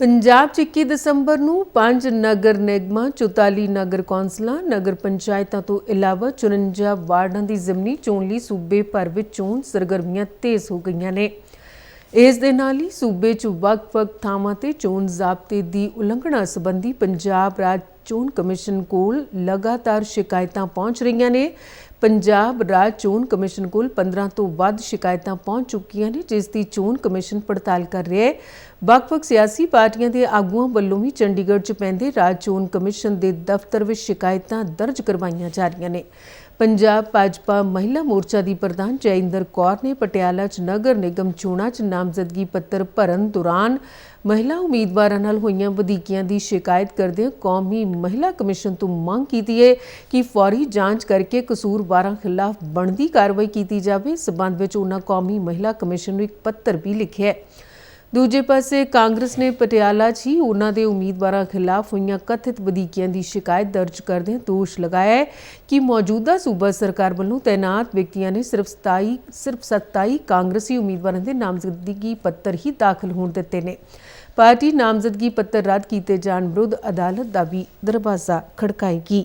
ਪੰਜਾਬ 'ਚ 21 ਦਸੰਬਰ ਨੂੰ ਪੰਜ ਨਗਰ ਨਿਗਮਾਂ 44 ਨਗਰ ਕੌਂਸਲਾਂ, ਨਗਰ ਪੰਚਾਇਤਾਂ ਤੋਂ ਇਲਾਵਾ 54 ਵਾਰਡਾਂ ਦੀ ਜ਼ਮਨੀ ਚੋਣ ਲਈ ਸੂਬੇ ਭਰ ਵਿੱਚ ਚੋਣ ਸਰਗਰਮੀਆਂ ਤੇਜ਼ ਹੋ ਗਈਆਂ ਨੇ। ਇਸ ਦੇ ਨਾਲ ਹੀ ਸੂਬੇ 'ਚ ਵੱਖ-ਵੱਖ ਥਾਵਾਂ ਤੇ ਚੋਣ ਜ਼ਾਬਤੇ ਦੀ ਉਲੰਘਣਾ ਸੰਬੰਧੀ ਪੰਜਾਬ ਰਾਜ ਚੋਣ ਕਮਿਸ਼ਨ ਕੋਲ ਲਗਾਤਾਰ ਸ਼ਿਕਾਇਤਾਂ ਪਹੁੰਚ ਰਹੀਆਂ ਨੇ। ਪੰਜਾਬ ਰਾਜ ਚੋਣ ਕਮਿਸ਼ਨ ਕੋਲ 15 ਤੋਂ ਵੱਧ ਸ਼ਿਕਾਇਤਾਂ ਪਹੁੰਚ ਚੁੱਕੀਆਂ ਨੇ, ਜਿਸ ਦੀ ਚੋਣ ਕਮਿਸ਼ਨ ਪੜਤਾਲ ਕਰ ਰਿਹਾ ਹੈ। ਵੱਖ-ਵੱਖ ਸਿਆਸੀ ਪਾਰਟੀਆਂ ਦੇ ਆਗੂਆਂ ਵੱਲੋਂ ਵੀ ਚੰਡੀਗੜ੍ਹ 'ਚ ਪੈਂਦੇ ਰਾਜ ਚੋਣ ਕਮਿਸ਼ਨ ਦੇ ਦਫ਼ਤਰ ਵਿੱਚ ਸ਼ਿਕਾਇਤਾਂ ਦਰਜ ਕਰਵਾਈਆਂ ਜਾ ਰਹੀਆਂ ਨੇ। ਪੰਜਾਬ ਭਾਜਪਾ ਮਹਿਲਾ ਮੋਰਚਾ ਦੀ ਪ੍ਰਧਾਨ ਜੈਇੰਦਰ ਕੌਰ ਨੇ ਪਟਿਆਲਾ 'ਚ ਨਗਰ ਨਿਗਮ ਚੋਣਾਂ 'ਚ ਨਾਮਜ਼ਦਗੀ ਪੱਤਰ ਭਰਨ ਦੌਰਾਨ ਮਹਿਲਾ ਉਮੀਦਵਾਰਾਂ ਨਾਲ ਹੋਈਆਂ ਵਧੀਕੀਆਂ ਦੀ ਸ਼ਿਕਾਇਤ ਕਰਦਿਆਂ ਕੌਮੀ ਮਹਿਲਾ ਕਮਿਸ਼ਨ ਤੋਂ ਮੰਗ ਕੀਤੀ ਹੈ ਕਿ ਫੌਰੀ ਜਾਂਚ ਕਰਕੇ ਕਸੂਰਵਾਰਾਂ ਖਿਲਾਫ ਬਣਦੀ ਕਾਰਵਾਈ ਕੀਤੀ ਜਾਵੇ। ਇਸ ਸਬੰਧ ਵਿੱਚ ਉਹਨਾਂ ਕੌਮੀ ਮਹਿਲਾ ਕਮਿਸ਼ਨ ਨੂੰ ਇੱਕ ਪੱਤਰ ਵੀ ਲਿਖਿਆ ਹੈ। ਦੂਜੇ ਪਾਸੇ ਕਾਂਗਰਸ ਨੇ ਪਟਿਆਲਾ 'ਚ ਹੀ ਉਹਨਾਂ ਦੇ ਉਮੀਦਵਾਰਾਂ ਖਿਲਾਫ ਹੋਈਆਂ ਕਥਿਤ ਵਧੀਕੀਆਂ ਦੀ ਸ਼ਿਕਾਇਤ ਦਰਜ ਕਰਦਿਆਂ ਦੋਸ਼ ਲਗਾਇਆ ਹੈ ਕਿ ਮੌਜੂਦਾ ਸੂਬਾ ਸਰਕਾਰ ਵੱਲੋਂ ਤਾਇਨਾਤ ਵਿਅਕਤੀਆਂ ਨੇ ਸਿਰਫ 27 ਸਿਰਫ 27 ਕਾਂਗਰਸੀ ਉਮੀਦਵਾਰਾਂ ਦੇ ਨਾਮਜ਼ਦਗੀ ਪੱਤਰ ਹੀ ਦਾਖਲ ਹੋਣ ਦਿੱਤੇ ਨੇ। ਪਾਰਟੀ ਨਾਮਜ਼ਦਗੀ ਪੱਤਰ ਰੱਦ ਕੀਤੇ ਜਾਣ ਵਿਰੁੱਧ ਅਦਾਲਤ ਦਾ ਵੀ ਦਰਵਾਜ਼ਾ ਖੜਕਾਏਗੀ।